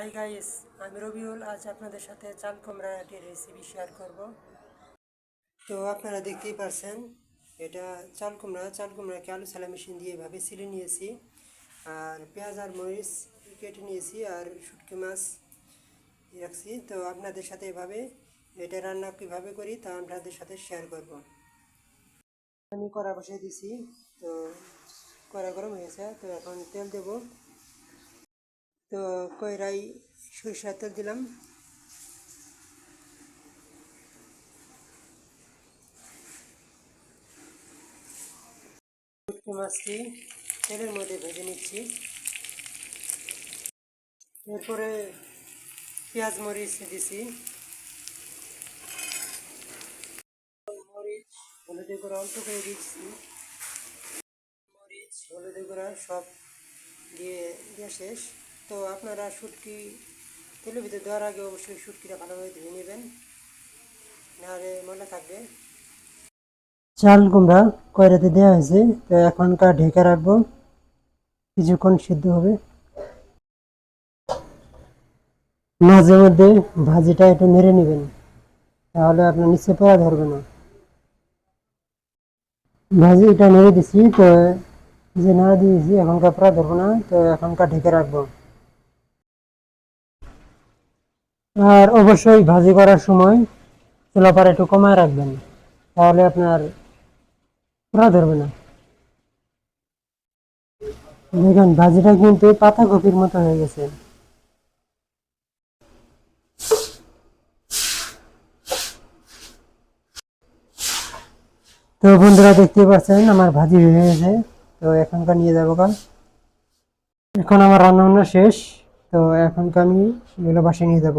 Hi guys আমি রবিউল আজ আপনাদের সাথে চাল কুমড়াটির রেসিপি শেয়ার করব। তো আপনারা দেখতেই পারছেন, এটা চাল কুমড়া চাল কুমড়াকে আলু সালা মেশিন দিয়ে এভাবে ছিলে নিয়েছি। আর পেঁয়াজ আর মরিচ কেটে নিয়েছি আর শুটকি মাছ রাখছি। তো আপনাদের সাথে এভাবে এটা রান্না কীভাবে করি তা আপনাদের সাথে শেয়ার করব। আমি কড়া বসিয়ে দিছি, তো কড়া গরম হয়েছে, তো এখন তেল দেবো। তো কয়রাই সরিষার তেল দিলাম। মাছটি তেলের মধ্যে ভেজে নিচ্ছি। এরপরে পেঁয়াজ মরিচ দিছি। মরিচ, হলুদের গুঁড়া অল্প করে দিচ্ছি। মরিচ, হলুদের গুঁড়া সব দিয়ে দেওয়া শেষ। তো আপনারা শুটকি তেলের ভিতরে দেওয়ার আগে অবশ্যই শুটকিটা ভালোভাবে ধুয়ে নেবেন। নাহলে ময়লা থাকবে। চাল কুমড়া কয়রাতে দেওয়া হয়েছে, তো এখনকার ঢেকে রাখব। কিছুক্ষণ সিদ্ধ হবে। মাঝে মধ্যে ভাজিটা একটু নেড়ে নেবেন, তাহলে আপনার নিচে পড়া ধরবে না। ভাজি এটা নেড়ে দিছি, তো যে না দিয়েছি, এখনকার পড়া ধরবো না, তো এখনকার ঢেকে রাখব। আর অবশ্যই ভাজি করার সময় চুলাপার একটু কমায় রাখবেন, তাহলে আপনার পুরা ধরবে না। দেখেন, ভাজিটা কিন্তু পাতা কপির মতো হয়ে গেছে। তো বন্ধুরা দেখতে পাচ্ছেন, আমার ভাজি হয়ে গেছে। তো এখনকার নিয়ে যাব কাল। এখন আমার রান্না শেষ। তো এখনকার আমি এগুলো বাসে নিয়ে যাব।